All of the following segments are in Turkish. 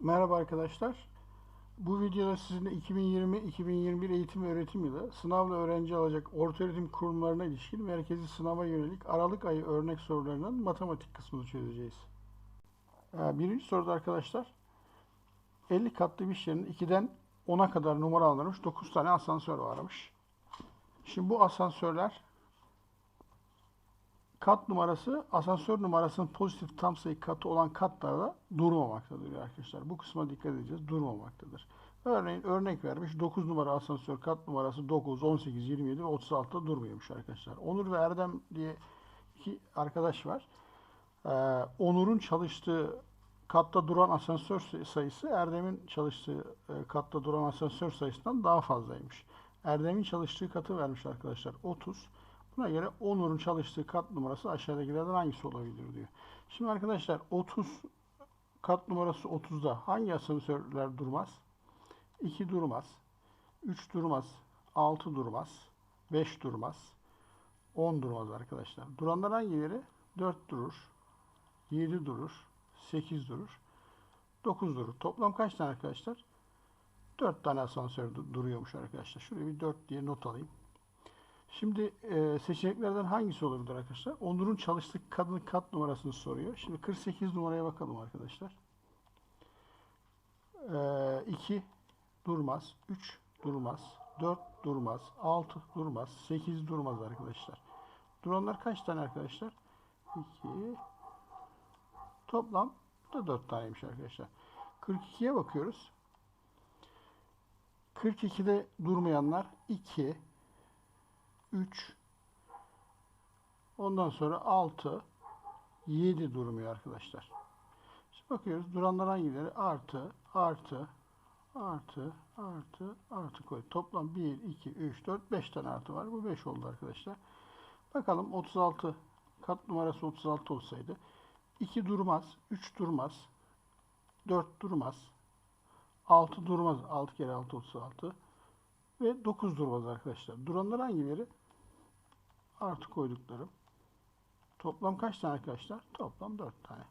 Merhaba arkadaşlar. Bu videoda sizinle 2020-2021 eğitim ve öğretim yılı sınavla öğrenci alacak ortaöğretim kurumlarına ilişkin merkezi sınava yönelik Aralık ayı örnek sorularının matematik kısmını çözeceğiz. Ee, Birinci soruda arkadaşlar 50 katlı bir yerinin 2'den 10'a kadar numara alınmış 9 tane asansör varmış. Şimdi bu asansörler kat numarası asansör numarasının pozitif tam sayı katı olan katlarda durmamaktadır arkadaşlar. Bu kısma dikkat edeceğiz. Durmamaktadır. Örneğin örnek vermiş 9 numara asansör kat numarası 9, 18, 27 ve 36'da durmuyormuş arkadaşlar. Onur ve Erdem diye iki arkadaş var. Ee, Onur'un çalıştığı katta duran asansör sayısı Erdem'in çalıştığı e, katta duran asansör sayısından daha fazlaymış. Erdem'in çalıştığı katı vermiş arkadaşlar 30. Buna göre Onur'un çalıştığı kat numarası aşağıdakilerden hangisi olabilir diyor. Şimdi arkadaşlar 30 kat numarası 30'da hangi asansörler durmaz? 2 durmaz. 3 durmaz. 6 durmaz. 5 durmaz. 10 durmaz arkadaşlar. Duranlar hangileri? 4 durur. 7 durur. 8 durur. 9 durur. Toplam kaç tane arkadaşlar? 4 tane asansör du- duruyormuş arkadaşlar. Şuraya bir 4 diye not alayım. Şimdi e, seçeneklerden hangisi olabilir arkadaşlar? Onur'un çalıştığı kadın kat numarasını soruyor. Şimdi 48 numaraya bakalım arkadaşlar. 2 durmaz, 3 durmaz, 4 durmaz, 6 durmaz, 8 durmaz arkadaşlar. Duranlar kaç tane arkadaşlar? 2 Toplam da 4 taneymiş arkadaşlar. 42'ye bakıyoruz. 42'de durmayanlar 2 3 Ondan sonra 6 7 durmuyor arkadaşlar. Şimdi bakıyoruz duranlar hangileri? Artı, artı, artı, artı, artı koy. Toplam 1, 2, 3, 4, 5 tane artı var. Bu 5 oldu arkadaşlar. Bakalım 36 kat numarası 36 olsaydı 2 durmaz, 3 durmaz, 4 durmaz, 6 durmaz. 6 kere 6 36 ve 9 durmaz arkadaşlar. Duranlar hangileri? Artı koyduklarım. Toplam kaç tane arkadaşlar? Toplam 4 tane.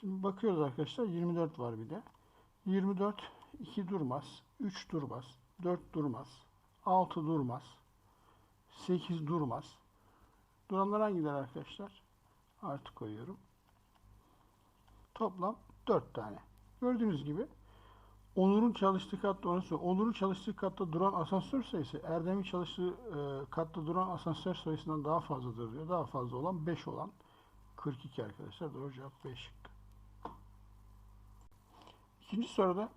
Şimdi bakıyoruz arkadaşlar 24 var bir de. 24 2 durmaz, 3 durmaz, 4 durmaz, 6 durmaz, 8 durmaz. Duranlar hangileri arkadaşlar? Artı koyuyorum. Toplam 4 tane. Gördüğünüz gibi Onur'un çalıştığı katta söylüyor. Onur'un çalıştığı katta duran asansör sayısı Erdem'in çalıştığı e, katta duran asansör sayısından daha fazladır diyor. Daha fazla olan 5 olan 42 arkadaşlar. Doğru cevap 5 şıkkı. İkinci soruda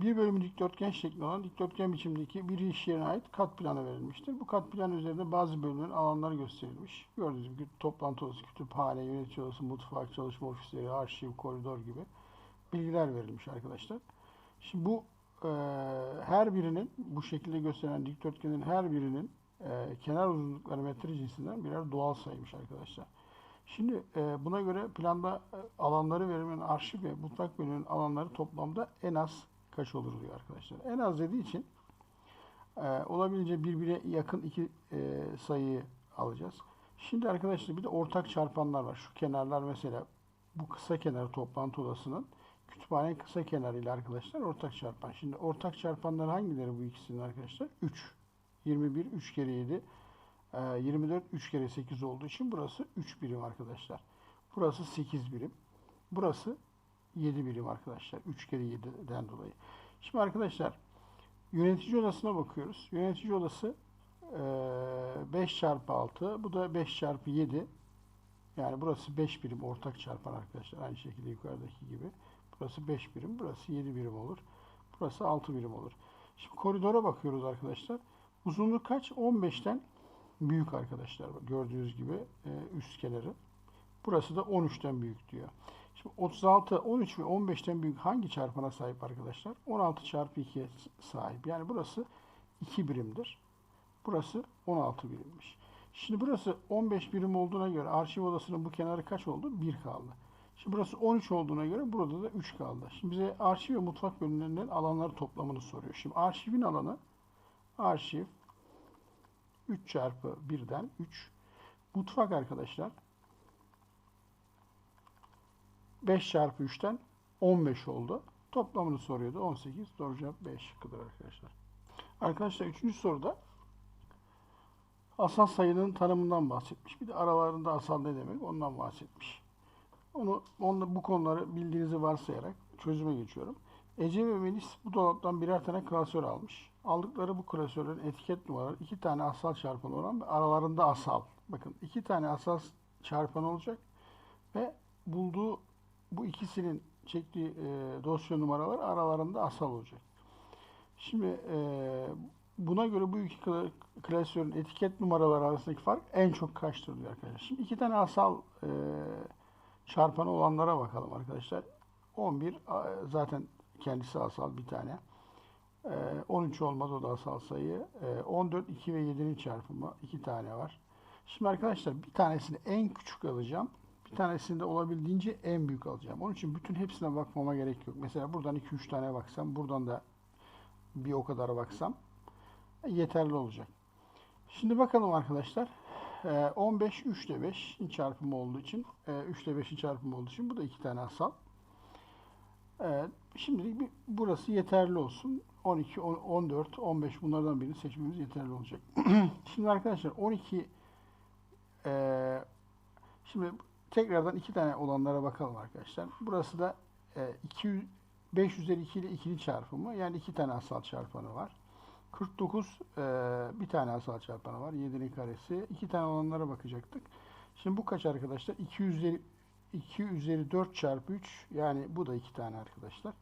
bir bölümü dikdörtgen şeklinde olan dikdörtgen biçimdeki bir iş yerine ait kat planı verilmiştir. Bu kat planı üzerinde bazı bölümlerin alanları gösterilmiş. Gördüğünüz gibi toplantı odası, kütüphane, yönetici odası, mutfak, çalışma ofisleri, arşiv, koridor gibi bilgiler verilmiş arkadaşlar. Şimdi bu e, her birinin bu şekilde gösteren dikdörtgenin her birinin e, kenar uzunlukları metre cinsinden birer doğal sayıymış arkadaşlar. Şimdi e, buna göre planda e, alanları verilen arşiv ve mutfak bölümünün alanları toplamda en az kaç olur diyor arkadaşlar. En az dediği için e, olabildiğince birbirine yakın iki e, sayıyı alacağız. Şimdi arkadaşlar bir de ortak çarpanlar var. Şu kenarlar mesela bu kısa kenar toplantı odasının kütüphanenin kısa kenarıyla arkadaşlar ortak çarpan. Şimdi ortak çarpanlar hangileri bu ikisinin arkadaşlar? 3. 21 3 kere 7 e, 24 3 kere 8 olduğu için burası 3 birim arkadaşlar. Burası 8 birim. Burası 7 birim arkadaşlar. 3 kere 7'den dolayı. Şimdi arkadaşlar yönetici odasına bakıyoruz. Yönetici odası e, 5 çarpı 6. Bu da 5 çarpı 7. Yani burası 5 birim ortak çarpan arkadaşlar. Aynı şekilde yukarıdaki gibi. Burası 5 birim. Burası 7 birim olur. Burası 6 birim olur. Şimdi koridora bakıyoruz arkadaşlar. Uzunluk kaç? 15'ten büyük arkadaşlar. Gördüğünüz gibi e, üst kenarı. Burası da 13'ten büyük diyor. Şimdi 36, 13 ve 15'ten büyük hangi çarpana sahip arkadaşlar? 16 çarpı 2'ye sahip. Yani burası 2 birimdir. Burası 16 birimmiş. Şimdi burası 15 birim olduğuna göre arşiv odasının bu kenarı kaç oldu? 1 kaldı. Şimdi burası 13 olduğuna göre burada da 3 kaldı. Şimdi bize arşiv ve mutfak bölümlerinden alanları toplamını soruyor. Şimdi arşivin alanı arşiv 3 çarpı 1'den 3. Mutfak arkadaşlar 5 çarpı 3'ten 15 oldu. Toplamını soruyordu. 18. Doğru cevap B şıkkıdır arkadaşlar. Arkadaşlar 3. soruda asal sayının tanımından bahsetmiş. Bir de aralarında asal ne demek ondan bahsetmiş. Onu, onunla, bu konuları bildiğinizi varsayarak çözüme geçiyorum. Ece ve Melis bu dolaptan birer tane klasör almış. Aldıkları bu klasörlerin etiket numaraları iki tane asal çarpanı olan ve aralarında asal. Bakın iki tane asal çarpan olacak ve bulduğu bu ikisinin çektiği e, dosya numaraları aralarında asal olacak. Şimdi e, buna göre bu iki kla- klasörün etiket numaraları arasındaki fark en çok kaçtır diyor arkadaşlar. Şimdi iki tane asal e, çarpanı olanlara bakalım arkadaşlar. 11 a- zaten kendisi asal bir tane. E, 13 olmaz o da asal sayı. E, 14, 2 ve 7'nin çarpımı iki tane var. Şimdi arkadaşlar bir tanesini en küçük alacağım. Bir tanesini de olabildiğince en büyük alacağım. Onun için bütün hepsine bakmama gerek yok. Mesela buradan 2-3 tane baksam, buradan da bir o kadar baksam yeterli olacak. Şimdi bakalım arkadaşlar. Ee, 15 3 ile 5'in çarpımı olduğu için, e, 3 ile 5'in çarpımı olduğu için bu da iki tane asal. Ee, şimdilik bir, burası yeterli olsun. 12, 10, 14, 15 bunlardan birini seçmemiz yeterli olacak. Şimdi arkadaşlar 12 e, şimdi tekrardan iki tane olanlara bakalım arkadaşlar. Burası da e, 200, 5 üzeri 2 ile 2'nin çarpımı. Yani iki tane asal çarpanı var. 49 e, bir tane asal çarpanı var. 7'nin karesi. iki tane olanlara bakacaktık. Şimdi bu kaç arkadaşlar? 2 üzeri 2 üzeri 4 çarpı 3 yani bu da iki tane arkadaşlar.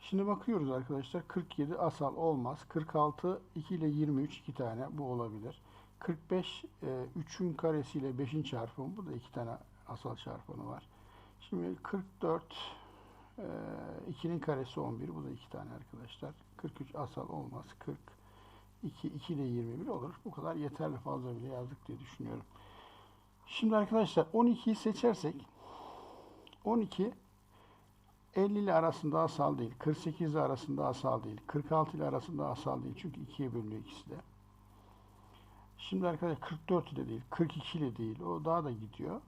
Şimdi bakıyoruz arkadaşlar 47 asal olmaz. 46 2 ile 23 iki tane bu olabilir. 45 e, 3'ün karesi ile 5'in çarpımı bu da iki tane asal çarpanı var. Şimdi 44 e, 2'nin karesi 11 bu da iki tane arkadaşlar. 43 asal olmaz. 40 2 2 ile 21 olur. Bu kadar yeterli fazla bile yazdık diye düşünüyorum. Şimdi arkadaşlar 12'yi seçersek 12 50 ile arasında asal değil. 48 ile arasında asal değil. 46 ile arasında asal değil. Çünkü ikiye bölünüyor ikisi de. Şimdi arkadaşlar 44 ile değil. 42 ile değil. O daha da gidiyor.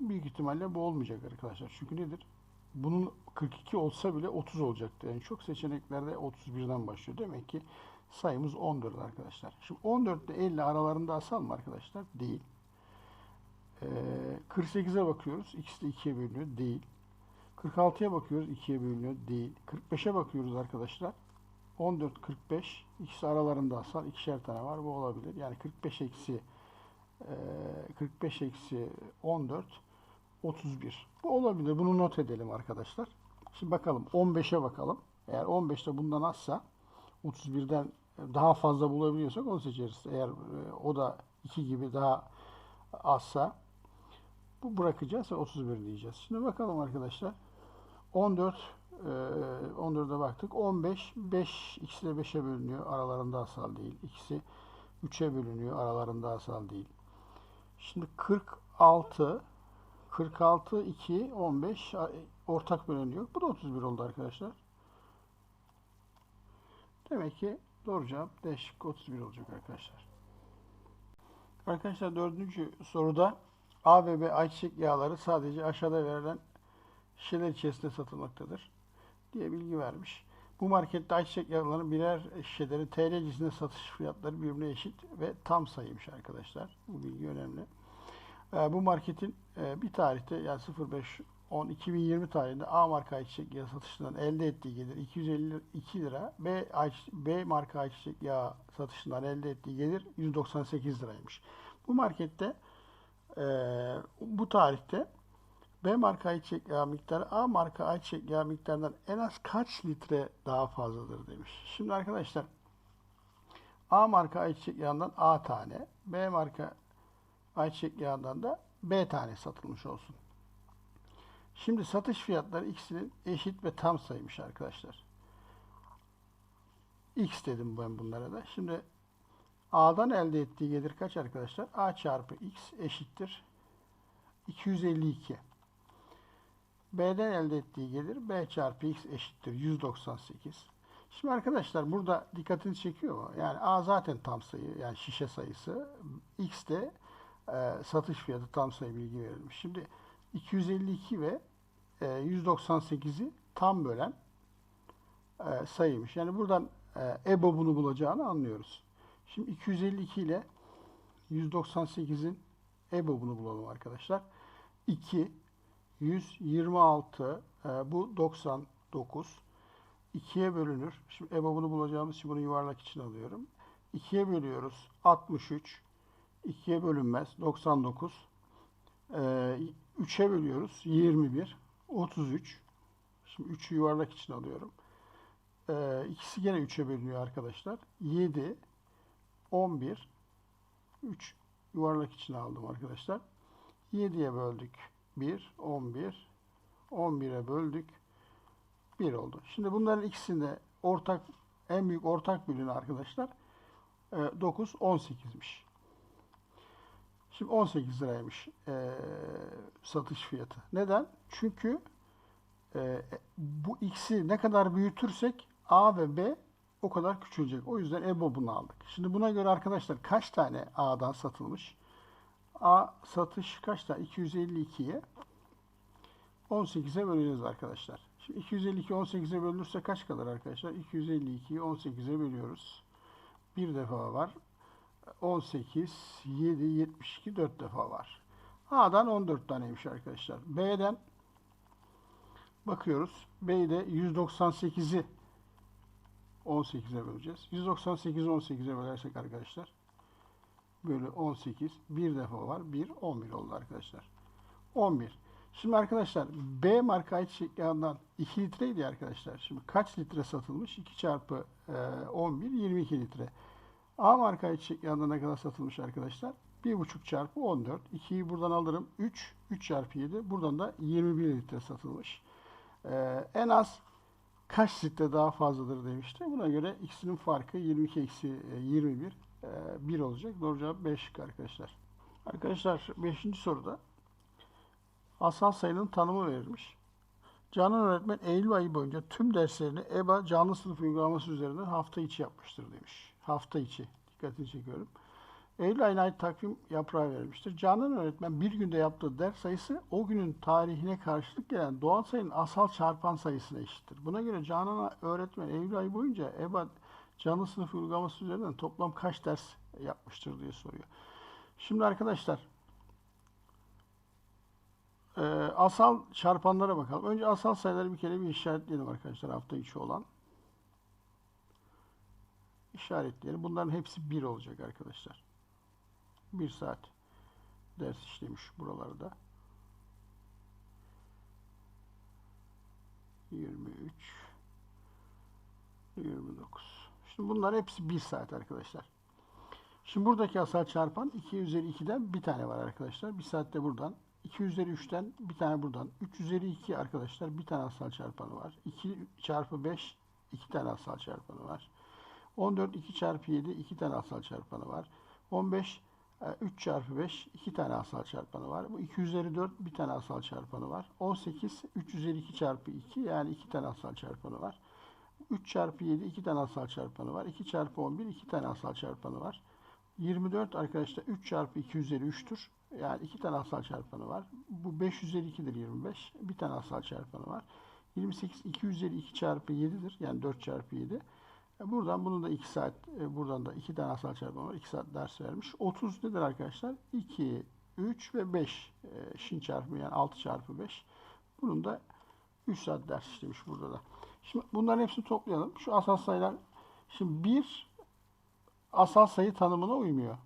Büyük ihtimalle bu olmayacak arkadaşlar. Çünkü nedir? Bunun 42 olsa bile 30 olacaktı. Yani çok seçeneklerde 31'den başlıyor. Demek ki sayımız 14 arkadaşlar. Şimdi 14 ile 50 aralarında asal mı arkadaşlar? Değil. Ee, 48'e bakıyoruz. İkisi de 2'ye bölünüyor. Değil. 46'ya bakıyoruz. 2'ye bölünüyor. Değil. 45'e bakıyoruz arkadaşlar. 14, 45. İkisi aralarında asal. ikişer tane var. Bu olabilir. Yani 45 eksi e, 45 eksi 14 31. Bu olabilir. Bunu not edelim arkadaşlar. Şimdi bakalım 15'e bakalım. Eğer 15'te bundan azsa 31'den daha fazla bulabiliyorsak onu seçeriz. Eğer e, o da 2 gibi daha azsa bu bırakacağız ve 31 diyeceğiz. Şimdi bakalım arkadaşlar. 14 e, 14'e baktık. 15 5 ikisi de 5'e bölünüyor. Aralarında asal değil. İkisi 3'e bölünüyor. Aralarında asal değil. Şimdi 46 46 2 15 a- ortak bölen yok. Bu da 31 oldu arkadaşlar. Demek ki doğru cevap D şıkkı 31 olacak arkadaşlar. Arkadaşlar dördüncü soruda A ve B ayçiçek yağları sadece aşağıda verilen şişeler içerisinde satılmaktadır diye bilgi vermiş. Bu markette ayçiçek yağlarının birer şişelerin TL cinsinden satış fiyatları birbirine eşit ve tam sayıymış arkadaşlar. Bu bilgi önemli. Ee, bu marketin e, bir tarihte yani 05 10 2020 tarihinde A marka ayçiçek yağı satışından elde ettiği gelir 252 lira. B B marka ayçiçek yağı satışından elde ettiği gelir 198 liraymış. Bu markette e, bu tarihte B marka ayçiçek yağı miktarı A marka ayçiçek yağı miktarından en az kaç litre daha fazladır demiş. Şimdi arkadaşlar A marka ayçiçek yağından A tane, B marka ayçiçek yağından da B tane satılmış olsun. Şimdi satış fiyatları ikisinin eşit ve tam sayıymış arkadaşlar. X dedim ben bunlara da. Şimdi A'dan elde ettiği gelir kaç arkadaşlar? A çarpı X eşittir 252. B'den elde ettiği gelir B çarpı X eşittir 198. Şimdi arkadaşlar burada dikkatinizi çekiyor mu? Yani A zaten tam sayı yani şişe sayısı. X de e, satış fiyatı tam sayı bilgi verilmiş. Şimdi 252 ve e, 198'i tam bölen e, sayıymış. Yani buradan e, EBOB'unu bulacağını anlıyoruz. Şimdi 252 ile 198'in EBOB'unu bulalım arkadaşlar. 2, 126, e, bu 99. 2'ye bölünür. Şimdi EBOB'unu bulacağımız için bunu yuvarlak için alıyorum. 2'ye bölüyoruz. 63. 2'ye bölünmez. 99. E, 3'e bölüyoruz. 21. 33. Şimdi 3'ü yuvarlak için alıyorum. E, ikisi gene 3'e bölünüyor arkadaşlar. 7. 11. 3 yuvarlak içine aldım arkadaşlar. 7'ye böldük. 1. 11. 11'e böldük. 1 oldu. Şimdi bunların ikisinde ortak en büyük ortak bölünü arkadaşlar e, 9 18'miş. Şimdi 18 liraymış e, satış fiyatı. Neden? Çünkü e, bu x'i ne kadar büyütürsek A ve B o kadar küçülecek. O yüzden EBOB'unu aldık. Şimdi buna göre arkadaşlar kaç tane A'dan satılmış? A satış kaç tane? 252'ye 18'e böleceğiz arkadaşlar. Şimdi 252 18'e bölünürse kaç kalır arkadaşlar? 252'yi 18'e bölüyoruz. Bir defa var. 18, 7, 72 4 defa var. A'dan 14 taneymiş arkadaşlar. B'den bakıyoruz. B'de 198'i 18'e böleceğiz. 198'i 18'e bölersek arkadaşlar bölü 18 bir defa var. 1 11 oldu arkadaşlar. 11. Şimdi arkadaşlar B marka ayçiçek yağından 2 litreydi arkadaşlar. Şimdi kaç litre satılmış? 2 çarpı e, 11 22 litre. A marka ayçiçek yağından ne kadar satılmış arkadaşlar? 1,5 çarpı 14. 2'yi buradan alırım. 3. 3 çarpı 7. Buradan da 21 litre satılmış. E, en az kaç litre daha fazladır demişti. Buna göre ikisinin farkı 22 eksi 21 1 olacak. Doğru cevap 5 arkadaşlar. Arkadaşlar 5. soruda asal sayının tanımı verilmiş. Canan öğretmen Eylül ayı boyunca tüm derslerini EBA canlı sınıf uygulaması üzerinden hafta içi yapmıştır demiş. Hafta içi. Dikkatini çekiyorum. Eylül ayına ait takvim yaprağı verilmiştir. Canan öğretmen bir günde yaptığı ders sayısı o günün tarihine karşılık gelen doğal sayının asal çarpan sayısına eşittir. Buna göre Canan öğretmen Eylül ayı boyunca EBA canlı sınıf uygulaması üzerinden toplam kaç ders yapmıştır diye soruyor. Şimdi arkadaşlar e, asal çarpanlara bakalım. Önce asal sayıları bir kere bir işaretleyelim arkadaşlar hafta içi olan. İşaretleyelim. Bunların hepsi 1 olacak arkadaşlar. 1 saat ders işlemiş buralarda. 23 29 Şimdi bunlar hepsi 1 saat arkadaşlar. Şimdi buradaki asal çarpan 2 üzeri 2'den bir tane var arkadaşlar. 1 saatte buradan. 2 üzeri 3'ten bir tane buradan. 3 üzeri 2 arkadaşlar bir tane asal çarpanı var. 2 çarpı 5 2 tane asal çarpanı var. 14 2 çarpı 7 2 tane asal çarpanı var. 15 3 çarpı 5 2 tane asal çarpanı var. Bu 2 üzeri 4 bir tane asal çarpanı var. 18 3 üzeri 2 çarpı 2 yani 2 tane asal çarpanı var. 3 çarpı 7 2 tane asal çarpanı var. 2 çarpı 11 2 tane asal çarpanı var. 24 arkadaşlar 3 çarpı 2 üzeri 3'tür. Yani 2 tane asal çarpanı var. Bu 5 üzeri 2'dir 25. Bir tane asal çarpanı var. 28 2 üzeri 2 çarpı 7'dir. Yani 4 çarpı 7. Buradan bunu da 2 saat, e, buradan da 2 tane asal çarpanı var. 2 saat ders vermiş. 30 nedir arkadaşlar? 2, 3 ve 5 e, şin çarpımı yani 6 çarpı 5. Bunun da 3 saat ders işlemiş burada da. Şimdi bunların hepsini toplayalım. Şu asal sayılar şimdi bir asal sayı tanımına uymuyor.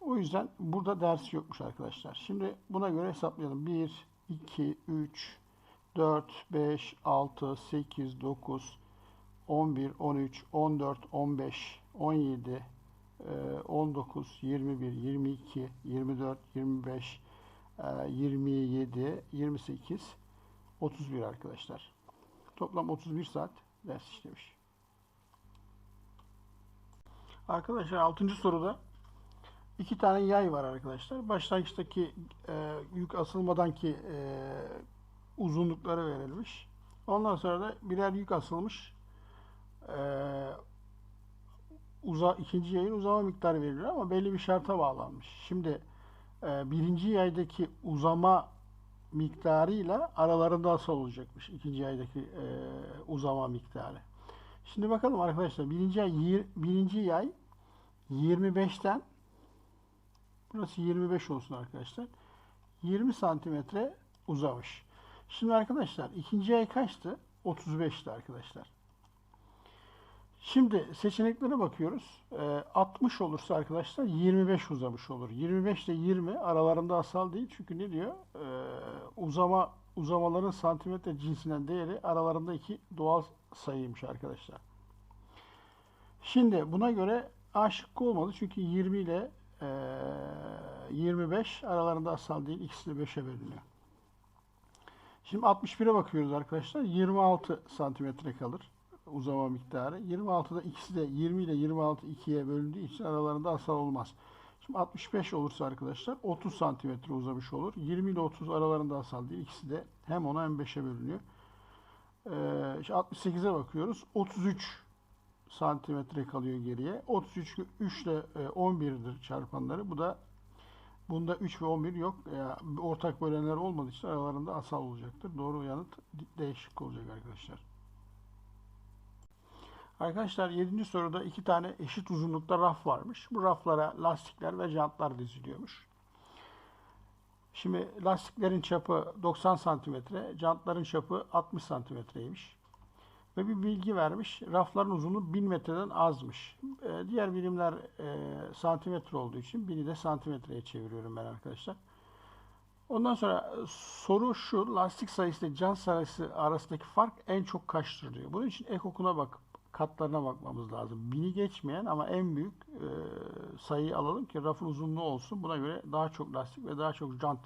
O yüzden burada ders yokmuş arkadaşlar. Şimdi buna göre hesaplayalım. 1, 2, 3, 4, 5, 6, 8, 9, 11, 13, 14, 15, 17, 19, 21, 22, 24, 25, 27, 28, 31 arkadaşlar. Toplam 31 saat ders işlemiş. Arkadaşlar 6. soruda iki tane yay var arkadaşlar. Başlangıçtaki e, yük asılmadan ki e, uzunlukları verilmiş. Ondan sonra da birer yük asılmış. E, uza, ikinci yayın uzama miktarı veriliyor ama belli bir şarta bağlanmış. Şimdi e, birinci yaydaki uzama miktarıyla aralarında asal olacakmış. ikinci aydaki e, uzama miktarı. Şimdi bakalım arkadaşlar. Birinci ay, yir- birinci ay 25'ten burası 25 olsun arkadaşlar. 20 santimetre uzamış. Şimdi arkadaşlar ikinci ay kaçtı? 35'ti arkadaşlar. Şimdi seçeneklere bakıyoruz. Ee, 60 olursa arkadaşlar 25 uzamış olur. 25 ile 20 aralarında asal değil. Çünkü ne diyor? Ee, uzama uzamaların santimetre cinsinden değeri aralarında iki doğal sayıymış arkadaşlar. Şimdi buna göre A şıkkı olmadı. Çünkü 20 ile e, 25 aralarında asal değil. İkisi de 5'e bölünüyor. Şimdi 61'e bakıyoruz arkadaşlar. 26 santimetre kalır uzama miktarı. 26'da ikisi de 20 ile 26 ikiye bölündüğü için aralarında asal olmaz. Şimdi 65 olursa arkadaşlar 30 santimetre uzamış olur. 20 ile 30 aralarında asal değil. İkisi de hem 10'a hem 5'e bölünüyor. Ee, işte 68'e bakıyoruz. 33 santimetre kalıyor geriye. 33 3 ile e, 11'dir çarpanları. Bu da bunda 3 ve 11 yok. Yani ortak bölenler olmadığı için aralarında asal olacaktır. Doğru yanıt değişik olacak arkadaşlar. Arkadaşlar 7. soruda iki tane eşit uzunlukta raf varmış. Bu raflara lastikler ve jantlar diziliyormuş. Şimdi lastiklerin çapı 90 santimetre, jantların çapı 60 santimetreymiş. Ve bir bilgi vermiş. Rafların uzunluğu 1000 metreden azmış. Ee, diğer birimler e, santimetre olduğu için bini de santimetreye çeviriyorum ben arkadaşlar. Ondan sonra soru şu. Lastik sayısı ile jant sayısı arasındaki fark en çok kaçtır diyor. Bunun için ek okuna bakıp katlarına bakmamız lazım. Bini geçmeyen ama en büyük e, sayıyı alalım ki rafın uzunluğu olsun. Buna göre daha çok lastik ve daha çok jant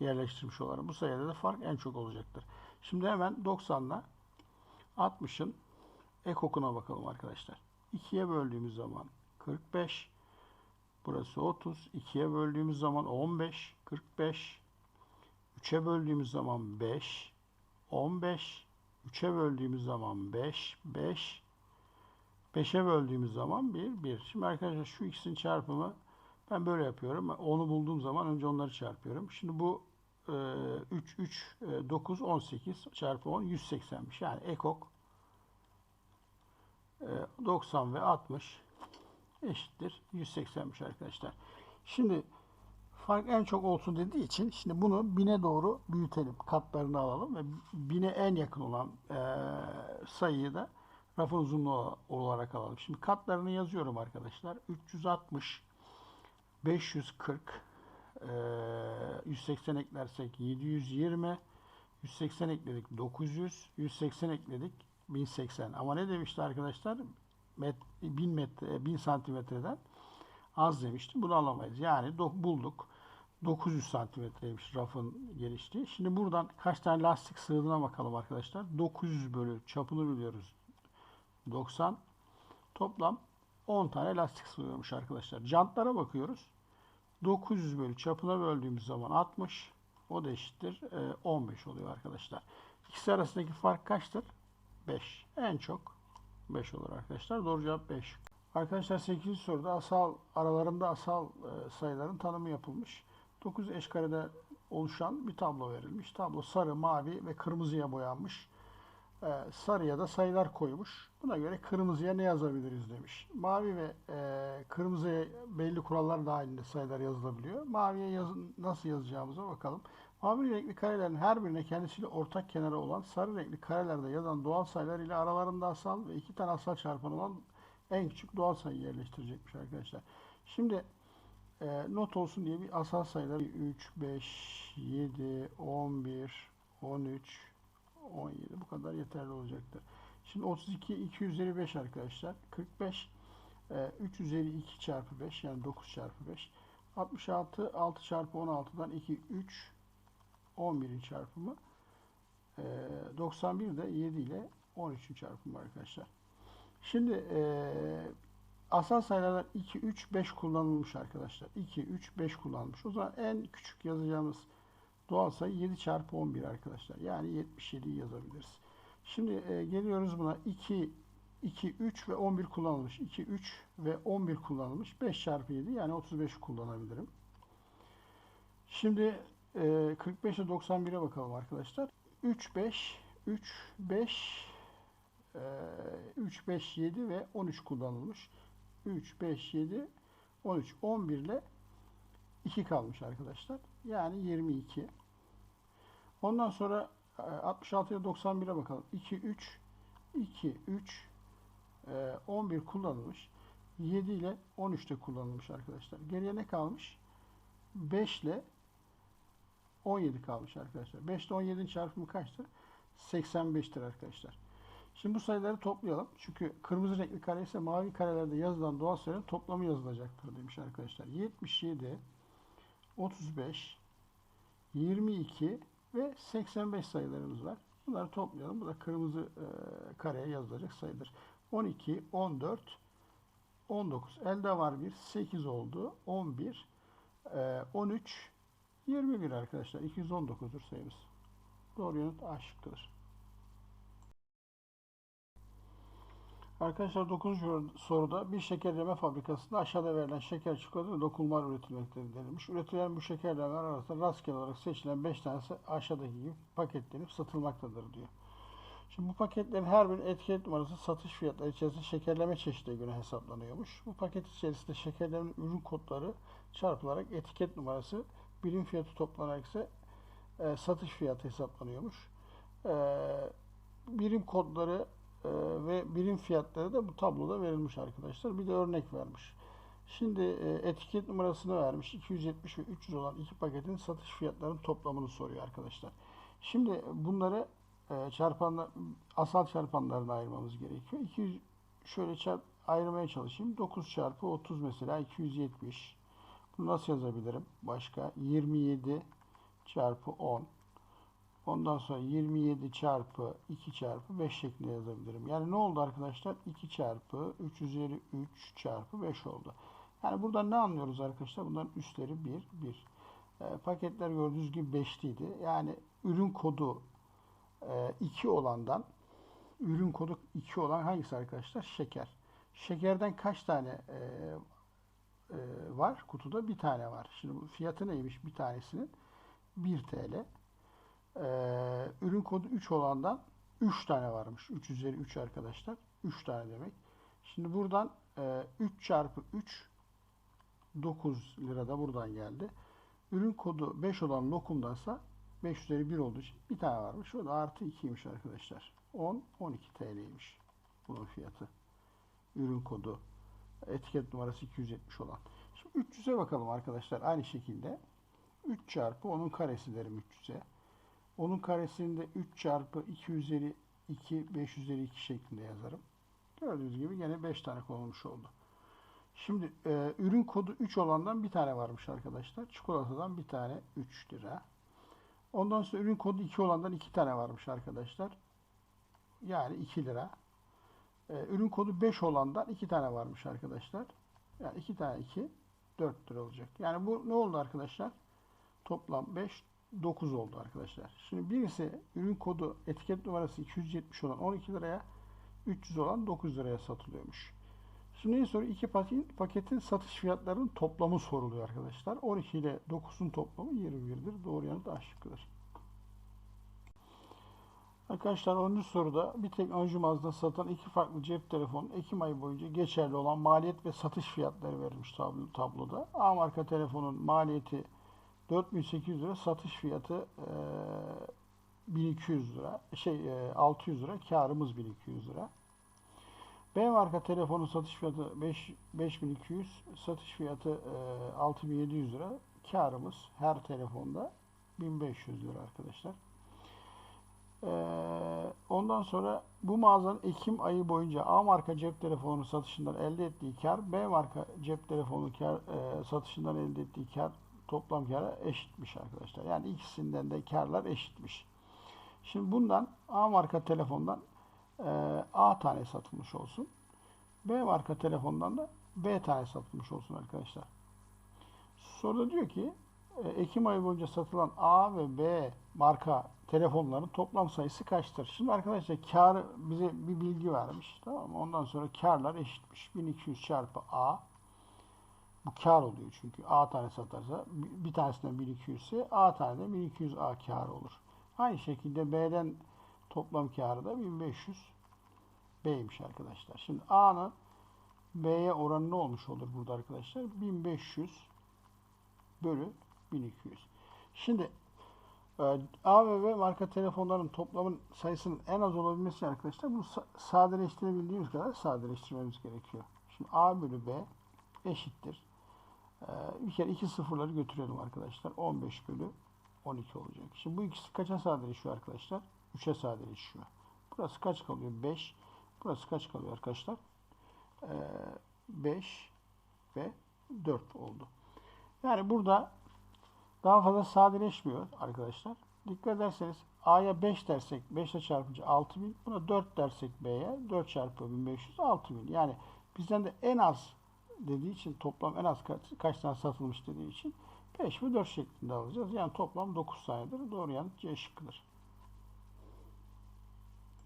yerleştirmiş olalım. Bu sayıda da fark en çok olacaktır. Şimdi hemen 90'la 60'ın ek okuna bakalım arkadaşlar. 2'ye böldüğümüz zaman 45. Burası 30. 2'ye böldüğümüz zaman 15. 45. 3'e böldüğümüz zaman 5. 15. 3'e böldüğümüz zaman 5. 5. 5'e böldüğümüz zaman 1, 1. Şimdi arkadaşlar şu ikisinin çarpımı ben böyle yapıyorum. 10'u bulduğum zaman önce onları çarpıyorum. Şimdi bu e, 3, 3, e, 9, 18 çarpı 10, 180'miş. Yani ekok e, 90 ve 60 eşittir. 180'miş arkadaşlar. Şimdi fark en çok olsun dediği için şimdi bunu bine doğru büyütelim. Katlarını alalım ve bine en yakın olan e, sayıyı da rafın uzunluğu olarak alalım. Şimdi katlarını yazıyorum arkadaşlar. 360 540 e, 180 eklersek 720 180 ekledik 900 180 ekledik 1080 ama ne demişti arkadaşlar Met, 1000 metre 1000 santimetreden az demişti bunu alamayız yani bulduk 900 santimetreymiş rafın genişliği. Şimdi buradan kaç tane lastik sığdığına bakalım arkadaşlar. 900 bölü çapını biliyoruz. 90 toplam 10 tane lastik sığıyormuş arkadaşlar. Jantlara bakıyoruz. 900 bölü çapına böldüğümüz zaman 60. O da eşittir. e, 15 oluyor arkadaşlar. İkisi arasındaki fark kaçtır? 5. En çok 5 olur arkadaşlar. Doğru cevap 5. Arkadaşlar 8. soruda asal aralarında asal e, sayıların tanımı yapılmış. 9 eşkarede oluşan bir tablo verilmiş. Tablo sarı, mavi ve kırmızıya boyanmış. Ee, sarıya da sayılar koymuş. Buna göre kırmızıya ne yazabiliriz demiş. Mavi ve e, kırmızıya belli kurallar dahilinde sayılar yazılabiliyor. Maviye yaz, nasıl yazacağımıza bakalım. Mavi renkli karelerin her birine kendisiyle ortak kenarı olan sarı renkli karelerde yazan doğal sayılar ile aralarında asal ve iki tane asal çarpan olan en küçük doğal sayı yerleştirecekmiş arkadaşlar. Şimdi e, not olsun diye bir asal sayılar 3, 5, 7, 11, 13, 17 bu kadar yeterli olacaktır. Şimdi 32 2 üzeri 5 arkadaşlar. 45 e, 3 üzeri 2 çarpı 5 yani 9 çarpı 5. 66 6 çarpı 16'dan 2 3 11'in çarpımı. E, 91 de 7 ile 13'ün çarpımı arkadaşlar. Şimdi e, asal sayılardan 2 3 5 kullanılmış arkadaşlar. 2 3 5 kullanılmış. O zaman en küçük yazacağımız Doğal sayı 7 çarpı 11 arkadaşlar. Yani 77'yi yazabiliriz. Şimdi e, geliyoruz buna 2, 2, 3 ve 11 kullanılmış. 2, 3 ve 11 kullanılmış. 5 çarpı 7 yani 35 kullanabilirim. Şimdi e, 45 ile 91'e bakalım arkadaşlar. 3, 5, 3, 5, e, 3, 5, 7 ve 13 kullanılmış. 3, 5, 7, 13, 11 ile 2 kalmış arkadaşlar. Yani 22. Ondan sonra e, 66 ile 91'e bakalım. 2, 3, 2, 3, e, 11 kullanılmış. 7 ile 13 de kullanılmış arkadaşlar. Geriye ne kalmış? 5 ile 17 kalmış arkadaşlar. 5 ile 17'nin çarpımı kaçtır? 85'tir arkadaşlar. Şimdi bu sayıları toplayalım. Çünkü kırmızı renkli kare ise mavi karelerde yazılan doğal sayıların toplamı yazılacaktır demiş arkadaşlar. 77, 35, 22 ve 85 sayılarımız var. Bunları toplayalım. Bu da kırmızı e, kareye yazılacak sayıdır. 12, 14, 19. Elde var bir. 8 oldu. 11, e, 13, 21 arkadaşlar. 219'dur sayımız. Doğru yanıt A şıkkıdır. Arkadaşlar 9. soruda bir şekerleme fabrikasında aşağıda verilen şeker çikolata ve dokunmalar üretilmektedir denilmiş. Üretilen bu şekerlemeler arasında rastgele olarak seçilen 5 tanesi aşağıdaki gibi paketlenip satılmaktadır diyor. Şimdi bu paketlerin her bir etiket numarası satış fiyatları içerisinde şekerleme çeşitine göre hesaplanıyormuş. Bu paket içerisinde şekerleme ürün kodları çarpılarak etiket numarası birim fiyatı toplanarak ise e, satış fiyatı hesaplanıyormuş. E, birim kodları e, ve birim fiyatları da bu tabloda verilmiş arkadaşlar. Bir de örnek vermiş. Şimdi e, etiket numarasını vermiş. 270 ve 300 olan iki paketin satış fiyatlarının toplamını soruyor arkadaşlar. Şimdi bunları e, asal çarpanlarına ayırmamız gerekiyor. 200 şöyle çarp ayırmaya çalışayım. 9 çarpı 30 mesela 270. Bunu nasıl yazabilirim? Başka 27 çarpı 10. Ondan sonra 27 çarpı 2 çarpı 5 şeklinde yazabilirim. Yani ne oldu arkadaşlar? 2 çarpı 3 üzeri 3 çarpı 5 oldu. Yani buradan ne anlıyoruz arkadaşlar? Bunların üstleri 1, 1. E, paketler gördüğünüz gibi 5'liydi. Yani ürün kodu e, 2 olandan ürün kodu 2 olan hangisi arkadaşlar? Şeker. Şekerden kaç tane e, e, var? Kutuda bir tane var. Şimdi fiyatı neymiş bir tanesinin? 1 TL. Ee, ürün kodu 3 olandan 3 tane varmış. 3 üzeri 3 arkadaşlar. 3 tane demek. Şimdi buradan e, 3 çarpı 3 9 lira da buradan geldi. Ürün kodu 5 olan lokumdansa 5 üzeri 1 olduğu için bir tane varmış. O da artı 2'ymiş arkadaşlar. 10, 12 TL'ymiş bunun fiyatı. Ürün kodu etiket numarası 270 olan. Şimdi 300'e bakalım arkadaşlar. Aynı şekilde 3 çarpı onun karesi derim 300'e. Onun karesini de 3 çarpı 2 üzeri 2, 5 üzeri 2 şeklinde yazarım. Gördüğünüz gibi yine 5 tane konulmuş oldu. Şimdi e, ürün kodu 3 olandan bir tane varmış arkadaşlar. Çikolatadan bir tane 3 lira. Ondan sonra ürün kodu 2 olandan 2 tane varmış arkadaşlar. Yani 2 lira. E, ürün kodu 5 olandan 2 tane varmış arkadaşlar. Yani 2 tane 2 4 lira olacak. Yani bu ne oldu arkadaşlar? Toplam 5 9 oldu arkadaşlar. Şimdi birisi ürün kodu etiket numarası 270 olan 12 liraya 300 olan 9 liraya satılıyormuş. Şimdi neyi soruyor? İki paketin, paketin satış fiyatlarının toplamı soruluyor arkadaşlar. 12 ile 9'un toplamı 21'dir. Doğru yanıt A şıkkıdır. Arkadaşlar 10. soruda bir teknoloji mağazasında satan iki farklı cep telefonu Ekim ayı boyunca geçerli olan maliyet ve satış fiyatları verilmiş tabloda. A marka telefonun maliyeti 4800 lira satış fiyatı e, 1200 lira şey e, 600 lira karımız 1200 lira. B marka telefonun satış fiyatı 5, 5200 satış fiyatı e, 6700 lira karımız her telefonda 1500 lira arkadaşlar. E, ondan sonra bu mağazanın Ekim ayı boyunca A marka cep telefonu satışından elde ettiği kar B marka cep telefonu kar, e, satışından elde ettiği kar toplam kara eşitmiş arkadaşlar. Yani ikisinden de karlar eşitmiş. Şimdi bundan A marka telefondan e, A tane satılmış olsun. B marka telefondan da B tane satılmış olsun arkadaşlar. Soruda diyor ki e, Ekim ayı boyunca satılan A ve B marka telefonların toplam sayısı kaçtır? Şimdi arkadaşlar kar bize bir bilgi vermiş. Tamam mı? Ondan sonra karlar eşitmiş. 1200 çarpı A kar oluyor çünkü A tane satarsa bir tanesinden 1200 ise A tane de 1200 A kar olur. Aynı şekilde B'den toplam karı da 1500 B'ymiş arkadaşlar. Şimdi A'nın B'ye oranı ne olmuş olur burada arkadaşlar? 1500 bölü 1200. Şimdi e, A ve B marka telefonların toplamın sayısının en az olabilmesi arkadaşlar bunu sa- sadeleştirebildiğimiz kadar sadeleştirmemiz gerekiyor. Şimdi A bölü B eşittir. E, bir kere iki sıfırları götürelim arkadaşlar. 15 bölü 12 olacak. Şimdi bu ikisi kaça sadeleşiyor arkadaşlar? 3'e sadeleşiyor. Burası kaç kalıyor? 5. Burası kaç kalıyor arkadaşlar? E, 5 ve 4 oldu. Yani burada daha fazla sadeleşmiyor arkadaşlar. Dikkat ederseniz A'ya 5 dersek 5 ile çarpınca 6000. Buna 4 dersek B'ye 4 çarpı 1500 6000. Yani bizden de en az dediği için toplam en az kaç, kaç tane satılmış dediği için 5 ve 4 şeklinde alacağız. Yani toplam 9 tanedir. Doğru yanıt C şıkkıdır.